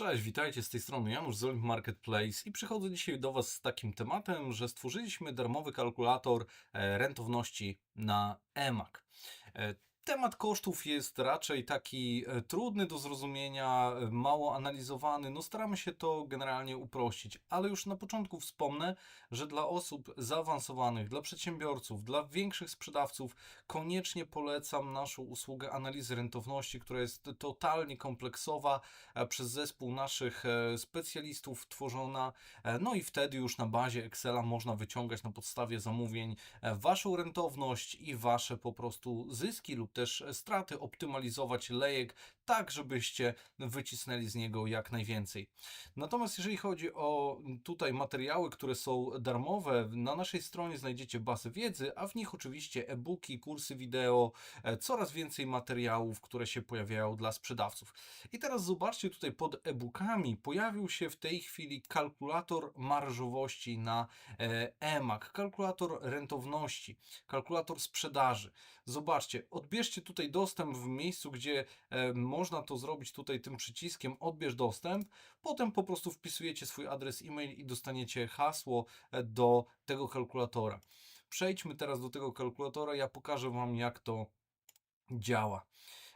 Cześć, witajcie z tej strony Janusz z Olimp Marketplace i przychodzę dzisiaj do Was z takim tematem, że stworzyliśmy darmowy kalkulator e, rentowności na eMAC. Temat kosztów jest raczej taki e, trudny do zrozumienia, e, mało analizowany. No staramy się to generalnie uprościć, ale już na początku wspomnę, że dla osób zaawansowanych, dla przedsiębiorców, dla większych sprzedawców koniecznie polecam naszą usługę analizy rentowności, która jest totalnie kompleksowa, e, przez zespół naszych specjalistów tworzona. No i wtedy już na bazie Excela można wyciągać na podstawie zamówień waszą rentowność i wasze po prostu zyski lub też straty, optymalizować lejek tak, żebyście wycisnęli z niego jak najwięcej. Natomiast jeżeli chodzi o tutaj materiały, które są darmowe, na naszej stronie znajdziecie bazę wiedzy, a w nich oczywiście e-booki, kursy wideo, e, coraz więcej materiałów, które się pojawiają dla sprzedawców. I teraz zobaczcie tutaj pod e-bookami pojawił się w tej chwili kalkulator marżowości na e, eMAC, kalkulator rentowności, kalkulator sprzedaży. Zobaczcie, odbierzcie tutaj dostęp w miejscu, gdzie e, można to zrobić tutaj tym przyciskiem odbierz dostęp, potem po prostu wpisujecie swój adres e-mail i dostaniecie hasło e, do tego kalkulatora. Przejdźmy teraz do tego kalkulatora, ja pokażę Wam jak to działa.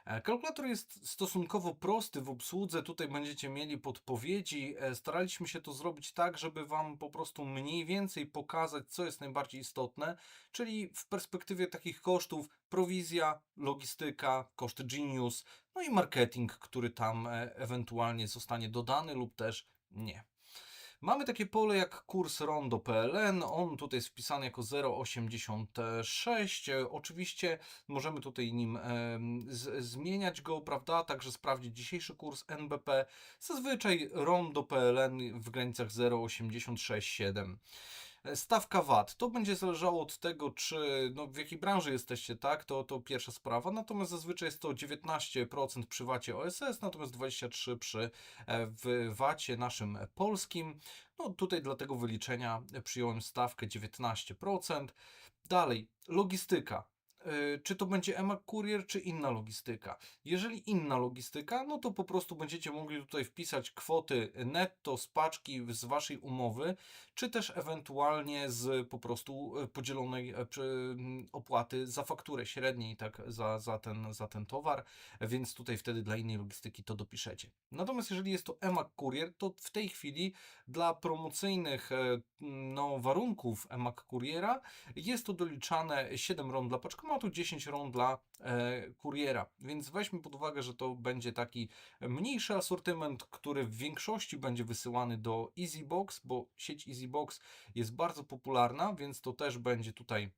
E, Kalkulator jest stosunkowo prosty w obsłudze. Tutaj będziecie mieli podpowiedzi. E, Staraliśmy się to zrobić tak, żeby Wam po prostu mniej więcej pokazać, co jest najbardziej istotne, czyli w perspektywie takich kosztów prowizja, logistyka, koszty Genius, no i marketing, który tam e, ewentualnie zostanie dodany lub też nie. Mamy takie pole jak kurs rondo.pln, on tutaj jest wpisany jako 0,86. E, Oczywiście możemy tutaj nim zmieniać go, prawda? Także sprawdzić dzisiejszy kurs NBP. Zazwyczaj rondo.pln w granicach 0,867. Stawka VAT to będzie zależało od tego, czy no, w jakiej branży jesteście, tak? To, to pierwsza sprawa. Natomiast zazwyczaj jest to 19% przy VAT OSS, natomiast 23% przy e, w VAT naszym polskim. No tutaj dla tego wyliczenia przyjąłem stawkę 19%. Dalej, logistyka. Yy, Czy to będzie eMAC Courier, czy inna logistyka? Jeżeli inna logistyka, no to po prostu będziecie mogli tutaj wpisać kwoty netto z paczki z waszej umowy, czy też ewentualnie z po prostu e, podzielonej e, przy, m, opłaty za fakturę średniej, tak, za, za, ten, za ten towar, więc tutaj wtedy dla innej logistyki to dopiszecie. Natomiast jeżeli jest to eMAC Courier, to w tej chwili dla promocyjnych no, warunków eMAC Couriera jest to doliczane 7 rąk dla paczkomatu, 10 rąk dla e, kuriera. Więc weźmy pod uwagę, że to będzie taki mniejszy asortyment, który w większości będzie wysyłany do EasyBox, bo sieć EasyBox jest bardzo popularna, więc to też będzie tutaj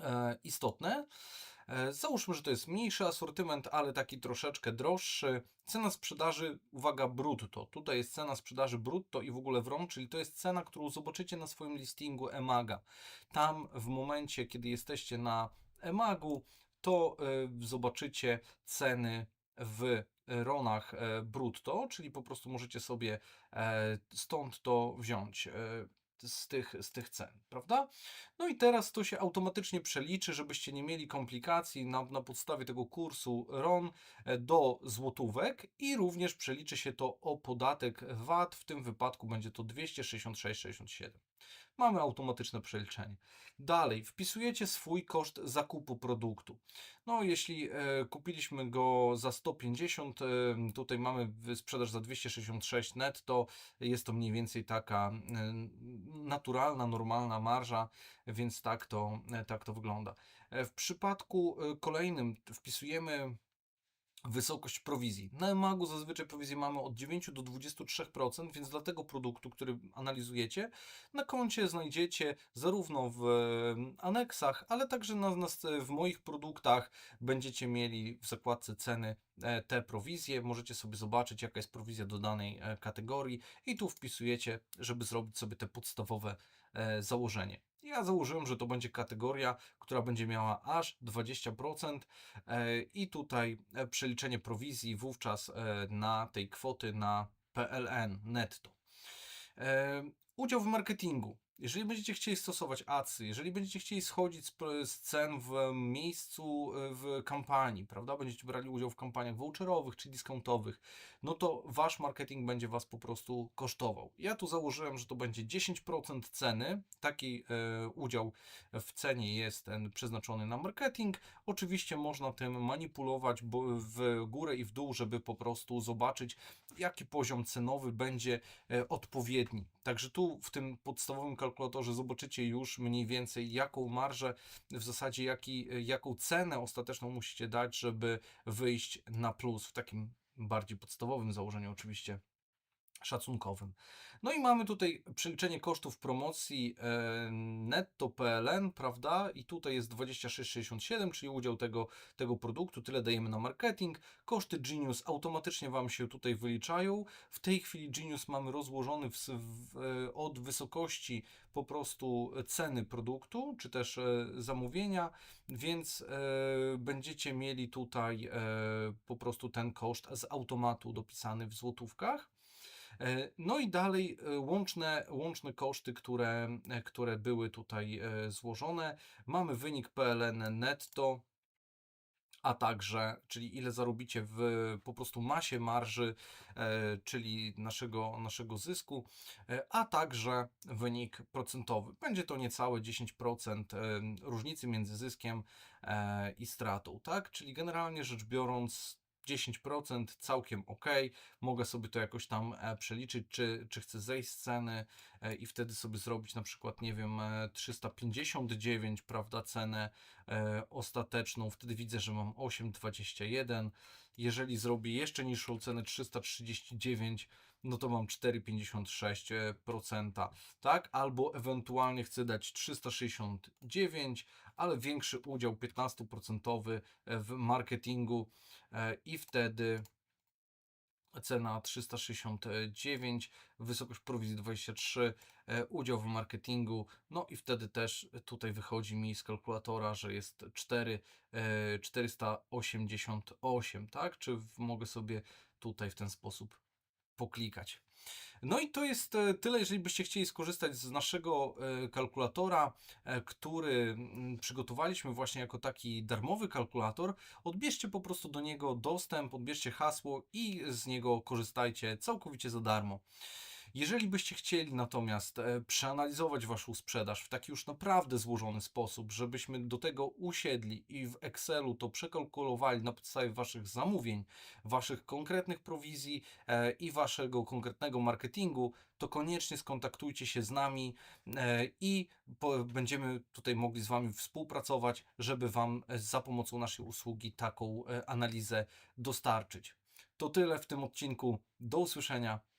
e, istotne. E, Załóżmy, że to jest mniejszy asortyment, ale taki troszeczkę droższy. Cena sprzedaży, uwaga, brutto. Tutaj jest cena sprzedaży brutto i w ogóle wrąg, czyli to jest cena, którą zobaczycie na swoim listingu Emaga. Tam w momencie, kiedy jesteście na Emagu, to e, zobaczycie ceny w ronach e, brutto, czyli po prostu możecie sobie e, stąd to wziąć. z tych, z tych cen, prawda? No i teraz to się automatycznie przeliczy, żebyście nie mieli komplikacji na, na podstawie tego kursu RON do złotówek i również przeliczy się to o podatek VAT, w tym wypadku będzie to 266,67. Mamy automatyczne przeliczenie. Dalej, wpisujecie swój koszt zakupu produktu. No, jeśli e, kupiliśmy go za 150, e, tutaj mamy sprzedaż za 266 netto, jest to mniej więcej taka e, naturalna, normalna marża, więc tak to, tak to wygląda. W przypadku kolejnym wpisujemy wysokość prowizji. Na Emagu zazwyczaj prowizję mamy od 9 do 23%, więc dla tego produktu, który analizujecie, na koncie znajdziecie zarówno w aneksach, ale także na, na, w moich produktach będziecie mieli w zakładce ceny e, te prowizje. Możecie sobie zobaczyć, jaka jest prowizja do danej e, kategorii i tu wpisujecie, żeby zrobić sobie te podstawowe e, założenie. Ja założyłem, że to będzie kategoria, która będzie miała aż 20% e, i tutaj e, przeliczenie prowizji wówczas e, na tej kwoty na PLN netto. Udział w marketingu. jeżeli będziecie chcieli stosować acy, jeżeli będziecie chcieli schodzić z, cen w miejscu w kampanii, prawda? Będziecie brali udział w kampaniach voucherowych czy discountowych, no to wasz marketing będzie was po prostu kosztował. Ja tu założyłem, że to będzie 10% ceny. Taki e, udział w cenie jest ten przeznaczony na marketing. Oczywiście można tym manipulować w górę i w dół, żeby po prostu zobaczyć, jaki poziom cenowy będzie e, odpowiedni. Także tu w tym podstawowym kalkulatorze zobaczycie już mniej więcej, jaką marżę, w zasadzie jaki, e, jaką cenę ostateczną musicie dać, żeby wyjść na plus w takim bardziej podstawowym założeniu oczywiście szacunkowym. No i mamy tutaj przeliczenie kosztów promocji e, netto PLN, prawda? I tutaj jest 26,67, czyli udział tego, tego produktu, tyle dajemy na marketing. Koszty Genius automatycznie Wam się tutaj wyliczają. W tej chwili Genius mamy rozłożony w, w, e, od wysokości po prostu ceny produktu, czy też e, zamówienia, więc będziecie mieli tutaj po prostu ten koszt z automatu dopisany w złotówkach. E, No i dalej e, łączne, łączne koszty, które, e, które były tutaj złożone. Mamy wynik PLN netto, a także, czyli ile zarobicie w po prostu masie marży, czyli naszego, naszego zysku, a także wynik procentowy. Będzie to niecałe 10% e, różnicy między zyskiem i stratą, tak? Czyli generalnie rzecz biorąc 10% całkiem ok. Mogę sobie to jakoś tam e, przeliczyć, czy, czy chcę zejść z ceny e, i wtedy sobie zrobić na przykład, nie wiem, e, 359, prawda, cenę e, ostateczną. Wtedy widzę, że mam 8,21. Jeżeli zrobię jeszcze niższą cenę 339, no to mam 4,56%, tak? Albo ewentualnie chcę dać 369, ale większy udział 15% w marketingu e, i wtedy cena 369, wysokość prowizji 23, e, udział w marketingu, no i wtedy też tutaj wychodzi mi z kalkulatora, że jest 4, e, 488, tak? Czy mogę sobie tutaj w ten sposób poklikać. No i to jest e, tyle, jeżeli byście chcieli skorzystać z naszego e, kalkulatora, e, który mm, przygotowaliśmy właśnie jako taki darmowy kalkulator. Odbierzcie po prostu do niego dostęp, odbierzcie hasło i z niego korzystajcie całkowicie za darmo. Jeżeli byście chcieli natomiast e, przeanalizować Waszą sprzedaż w taki już naprawdę złożony sposób, żebyśmy do tego usiedli i w Excelu to przekalkulowali na podstawie Waszych zamówień, Waszych konkretnych prowizji e, i Waszego konkretnego marketingu, to koniecznie skontaktujcie się z nami e, i będziemy tutaj mogli z Wami współpracować, żeby Wam za pomocą naszej usługi taką analizę dostarczyć. To tyle w tym odcinku. Do usłyszenia.